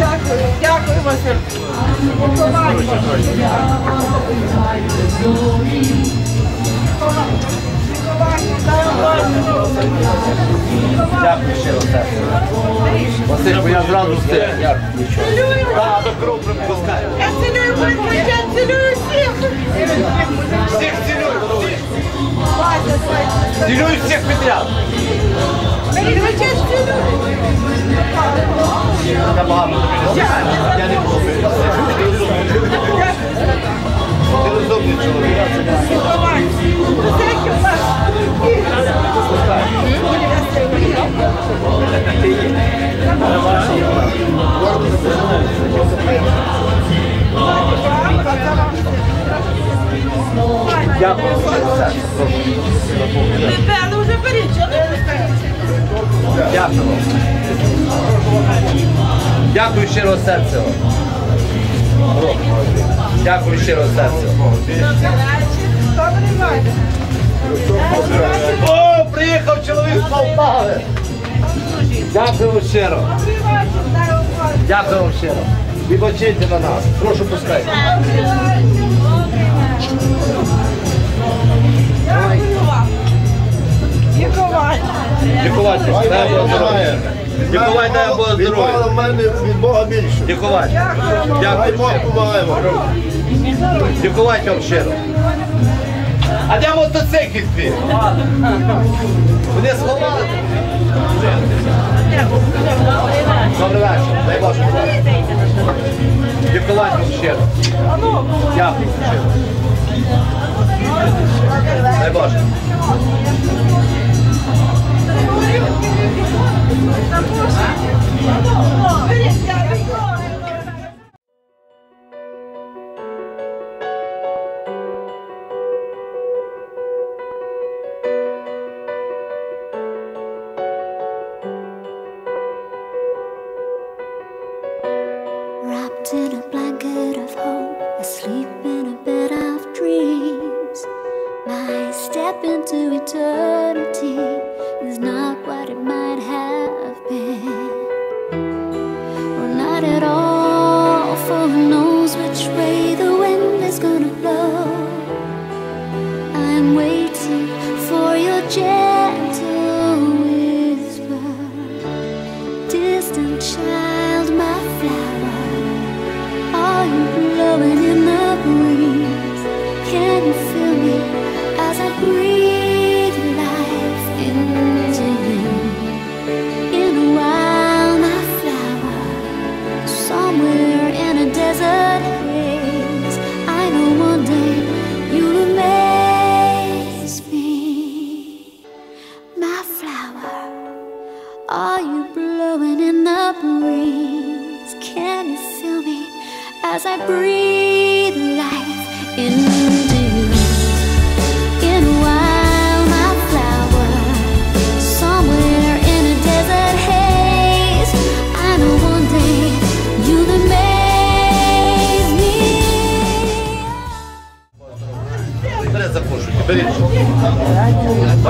Дякую, дякую, Василь. Дякую ще раз. Василь, бо я зразу все. Так, до кров пропускаю. Я цілюю всіх. Всіх цілюю. Цілюю всіх підряд. Василя, цілюю. Я багато тобі не Я не буду. Ти розумний чоловік. Давай. Третій у нас. Дякую ще Дякую. Дякую щиро серцем. Дякую щиро серцем. Добрий. О, приїхав чоловік з Полтави. Дякую вам щиро. Дякую вам щиро. Вибачайте на нас. Прошу пускай. Ніколай. Дякувати. Дай Бог здоров'я. Дякувати, дай Бог Від Бога здоров'я. в мене від Бога більше. Дякувати. Дай Дякую. Бог. Дякувати вам щиро. А де мотоцикл твій? Вони сховали? Добрий вечір. Дай Боже. Дякувати вам щиро. Дякую щиро. Дай Боже. Wrapped in a blanket of hope, asleep in a bed of dreams. My step into eternity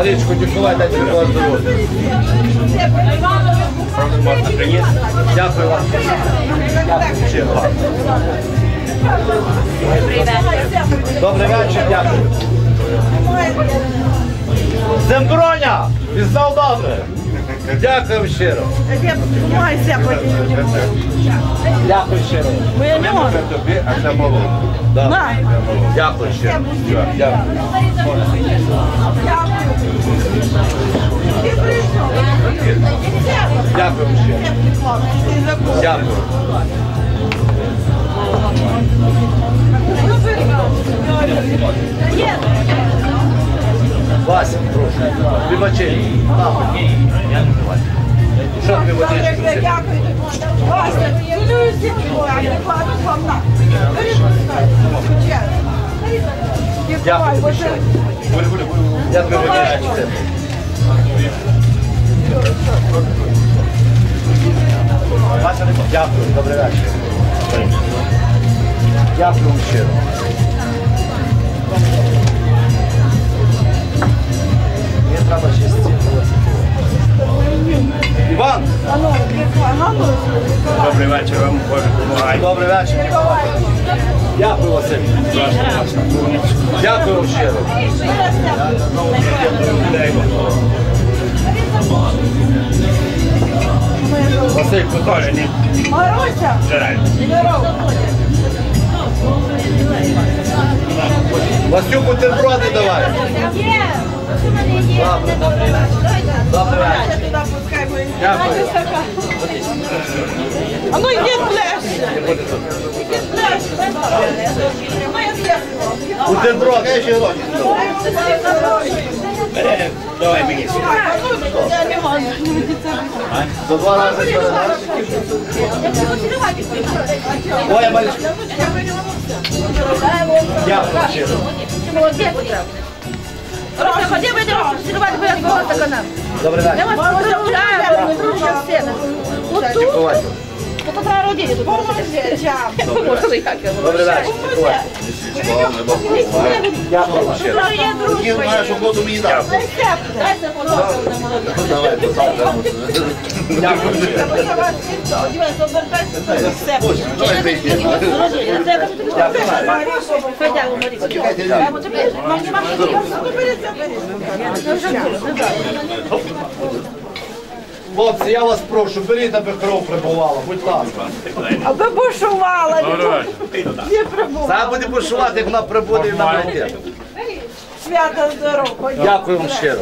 Марічку, дякувати, дайте Бог здоров'я. Можна приніс? Дякую вам. Дякую. Добрий вечір, дякую. Земброня! Із Молдови! Дякую щиро. Дякую щиро. Моя. Тобі, а це молоко. Дякую щиро. Дякую. Ти прийшов. Дякую щиро. Дякую. Вася, прошу. Вибачай. Що ти Як водиш? я дякую. Вася, цілую всіх твоє, а не кладу вам на. Беріть, пускай. Дякую. Дякую, вибачайте. Вася, Дякую, добрий вечір. Дякую щиро. Мені треба ще стільки. Іван. Добрий вечір вам, Боже, допомагай. добрий вечір. Дякую, Василь. Дякую вам щиро. Василь, Тоже ні. Маруся. Васю бутерброди давай. Добре, бо він- Дякую. А ну йди ближче. Ну. Яке ще років? Е, Давай мені ну. За два рази. Ой, я малюсь. Дякую щиро. Просто ходи, вийди, сірувати, бо я твого стакана. Добрий Я вечір. вас поздравляю, ви дружні всі. Отут, Дякувати. ото треба родити тут. Поможи, як я говорю. Добрий вечір. Дякувати. Дякую вам щиро. Це є дружба. Ти маєш угоду мені дав. Дайте фото. Давай, поставимо. Дякую щиро. Ось, давай прийди. Хлопці, я вас прошу, беріть, аби кров прибувала, будь ласка. Аби бушувала. Не прибула. Зараз буде бушувати, як вона прибуде і нам йде. Свята здорово. Дякую вам щиро.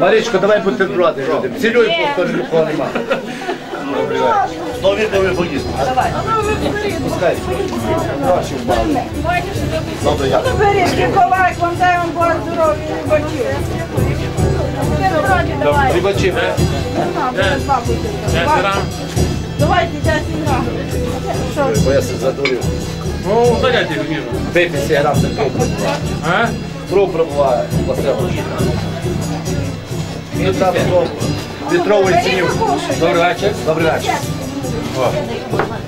Марічко, давай бутерброди людям. Цілюй просто нікого немає. Знову ви поїсти. Пускай. Гроші впали. Добре, я. Беріть, Миколай, вам дай вам Бог здоров'я і. Рибачі, ми. Давайте, дядь Ігра. Бо я себе задурив. Ну, зарядьте мені. Випій сі на кров пробуває. А? Кров пробуває. Літровий цінів. Добрий вечір. Добрий вечір.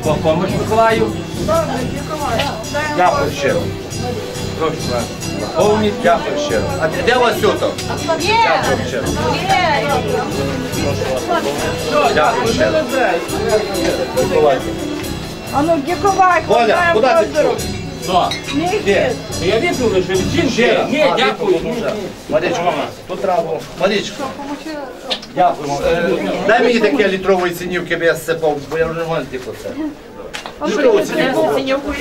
По помощь Миколаю. Дякую щиро. Прошу вас. Повні дякую щиро. А де- де Васюто? Дякую щиро. Дякую. Миколай. А ну, Гіковай, дай куди ти. Що? Де? Я випив лише від жінки. Ні, дякую. випив, тут треба. було. Е, Дай мені таке літрової цінівки, бо я сипав, бо я вже не можу типу це. Літрову цінівку.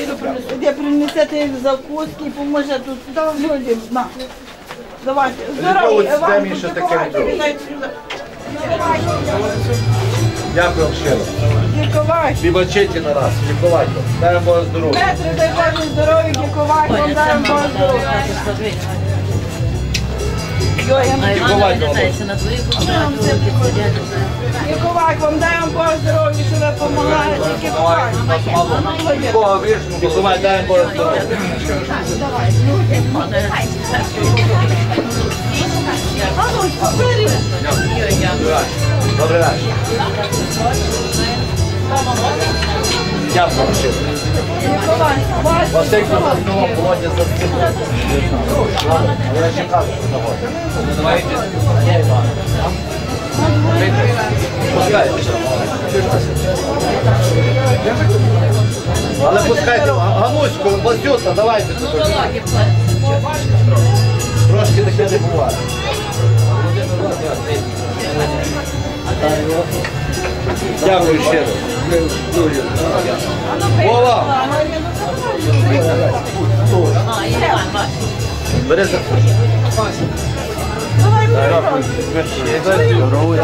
Де принесете закуски поможе тут людям. На. Давайте. Літрову Здоров'я. дай вам, мені ще таке літрову. Дякую вам щиро. Гіковай. Вибачайте на раз. Ніколайко. Дай вам Боже здоров'я. Петре, дай Боже здоров'я, Гіковай, вам дай здоров'я. Ніколайко. Гіковай, вам дай Бог здоров'я, що ви допомагаєте. Ніколай, дай вам Боже здоров'я. Добрий вечір. Дякую Василь Козакова, Володя за цим. Але я ще кажу. Пускайте. Але пускайте, Гануську, Васюта, давайте. Трошки таке не буває. Дякую щиро. Вова! Бери за Зразу стаканиш. Дякую, Дякую. Ну тобі Бог дав здоров'я.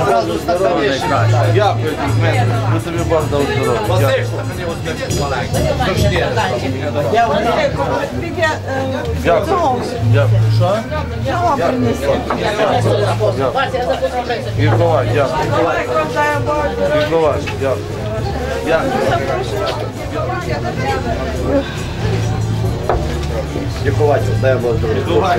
Василь, стакани от маленькі. Трошки. Піде, е, Дякую. цього. Що? Цього принесе. Міркова, дякую. Гіковай, вам дай Бог здоров'я. Міркова, дякую. Дякую. Дякувати, дай здоров'я.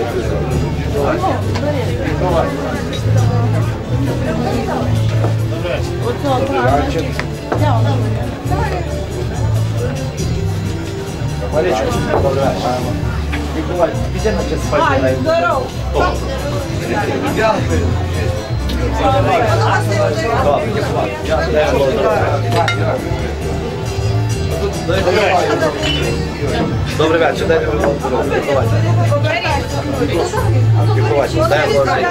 Марічко, добре. Миколай, піди на час спати. здорово. Дякую. Добрий вечір, дай мені здоров'я. Миколай, дай Боже.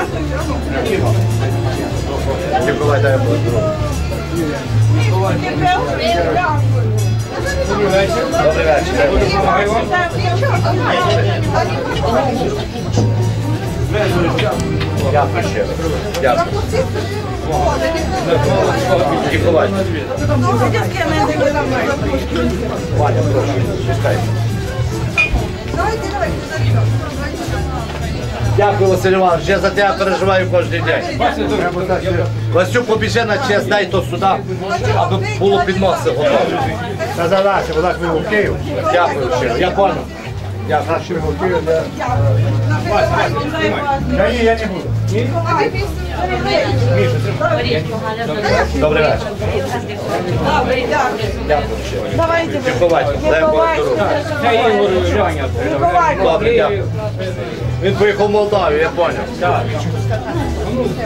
Миколай, дай Боже. Добрий вечір. дай Боже. Дякую ще. Дякую. Ваня, прошу, пускай. Дякую, Василь Іванович. Я за тебе переживаю кожен день. Васю, побіжи на честь, дай то сюди, аби було підноси готове. Та задача, вона ж ми в Київ. Дякую щиро. Я понял. Дякую. Наші в Київ. Я ні, я не буду. Добрий вечір. Здоров'я. Це Ігор Жаня. Добре, дякую. Він поїхав в Молдавію, я понял.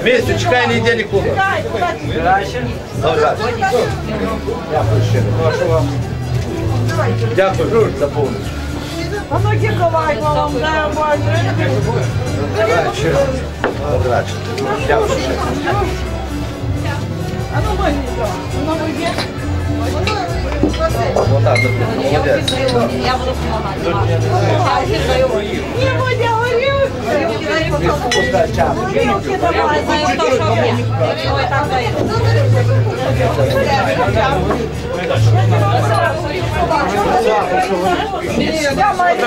Місяць, чекай, не йде нікуди. Добре. Дякую. Прошу вам. Дякую за помощь. А ну Ніколай, вам дай Боже. Добрий вечір. Добрий вечір. Дякую щиро. А ну мені, воно вийде. Отак, молодець. Я буду допомагати. Не буде горілки. Горілки давай. Знаю, хто що є. Ой, так дає. Я маю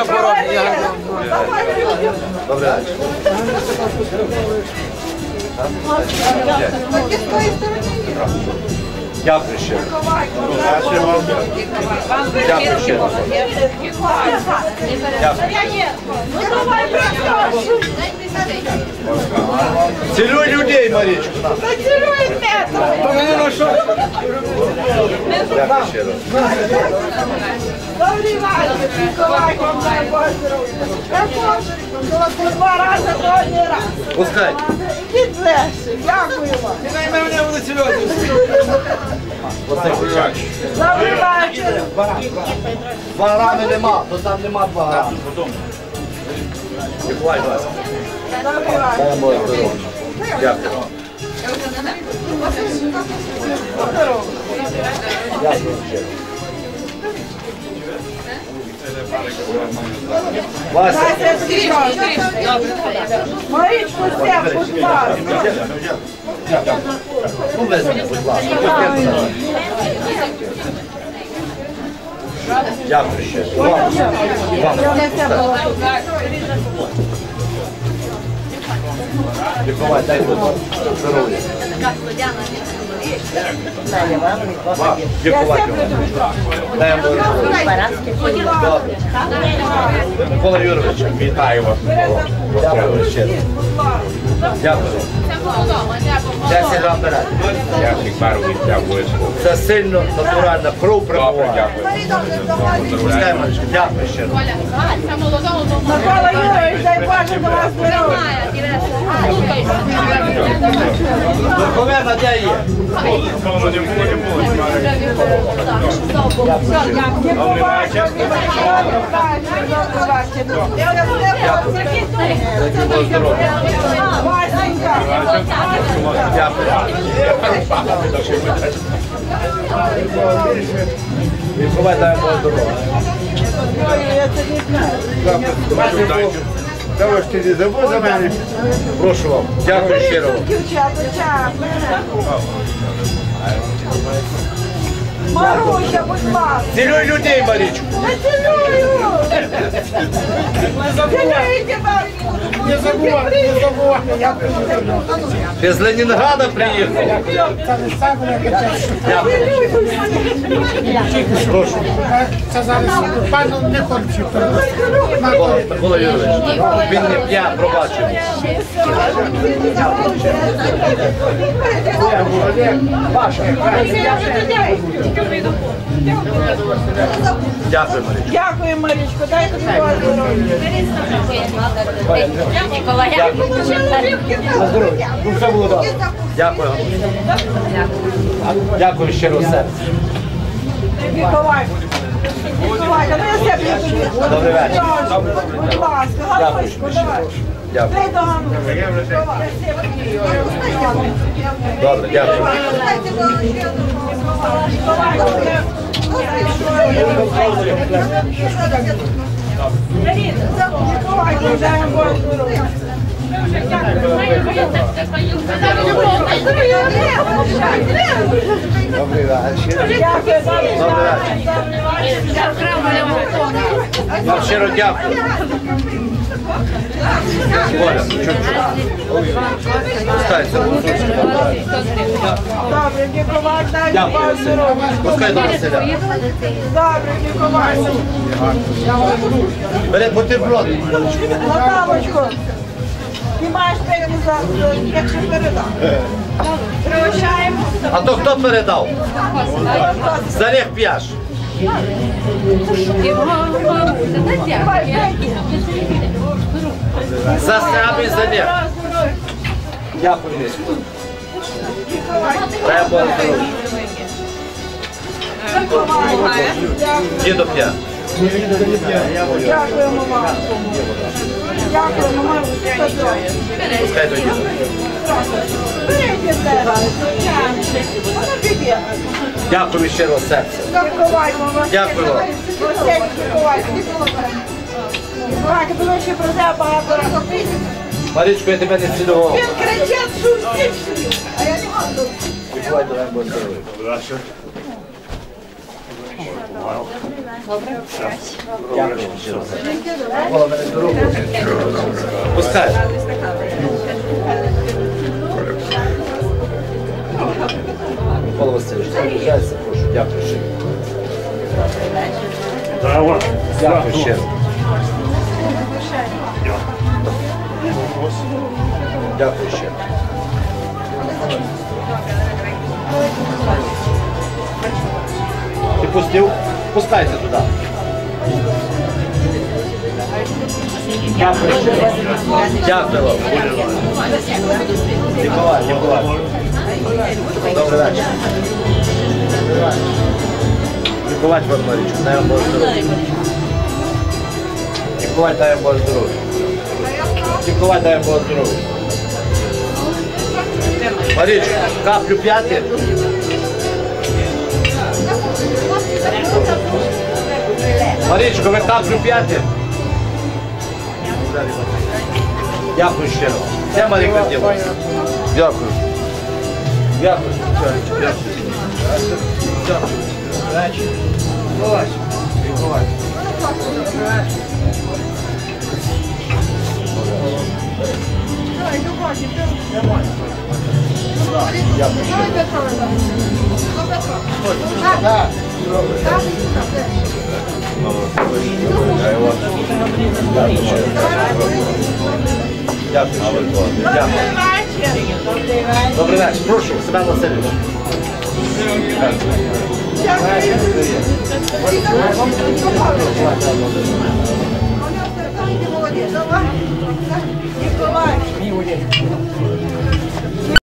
Дякую. Дякую. Ну давай, просто. Цілюй людей, Марічку. Поцілуй мене. Дякую щиро. Добрий вечір, Ніколай, вам. Я два рази кожен раз. Пускай. Ідіть дякую вам. Добрий вечір. Два рами нема, то там нема два рами. Миколай, будь ласка. Дай Боже здоров'я. Дякую. Дякую. Вася, Марічку, все, будь ласка. Ну будь ласка. Дякую ще. Вам. Вам. Миколай, дай Боже здоров'я. Вам. Миколай, дай. Добре. Микола Юрович, вітаю вас. Дякую ще. Дякую. Десять грам берете. Я пару віддя. Це сильно натуральна кров Добре, дякую. Дякую ще. Микола Юрійович, дай Боже до вас здоров'я. Верховена де є? Дякую. Давай ж ти не забув за мене. Прошу вам. Дякую щиро. Маруся, будь ласка. Цілюй людей, Марічку. Поцілую. Цілуйте, Марічку. Не забувай, не забувай. Я Ти з Ленінграда приїхав. це не саме не Прошу. Це зараз пану не хочу. Микола Юрійович. Він не п'я, пробачив. Дякую, Марічко. Дякую, Марічко, дайте Бога здоров'я. Дякую. Дякую щиро серце. Миколай. Миколай, ну я себе тобі. Добрий вечір. Будь ласка, Галочко, давай. Дякую. Дай. Добре, дякую. Миколай, бажаємо Бога здоров'я. Добрий вечір. Добрий Добрий вечір. Вам щиро дякую. Оля, Добре, Миколай, дай Дякую, здоров'я. Пускай до Василя. Добре, Миколай. Бери бутерброд. Наталочко, ти маєш за- якщо передам. Прощаємо. А то хто передав? Залег п'яш. За себе залег. Дякую, Бог здоров'я. Діду я. Дякуємо вам. Дякуємо, ми Пускай тебе, Воно піде. Дякую щиро серце. Дякую вам. Гостей було ще про тебе багато разів. Марічко, я тебе не цілував. Він кричав, що всі а я не можу. Відбувай, дай Бог здоров'я. Дякую здоров'я. Пускай. Микола Васильович, залишайся, прошу. Дякую. Дякую щиро. Дякую щиро. Ти пустив? Пускайся туди. Дякую вам. Ніколай, Ніколай. Добрий вечір. Ніколай Марійович, дай вам Бог здоров'я. Ніколай, дай вам Бог здоров'я. Ніколай, дай вам Бог здоров'я. Маріч, каплю п'яти. Марічко, ви каплю п'яти. Дякую щиро. Це Маріка діло. Дякую. Дякую. Дякую. Дякую. Дякую щиро. Дякую щиро. Дякую. Добрий вечір. Прошу, Семен Васильович. Ніколай.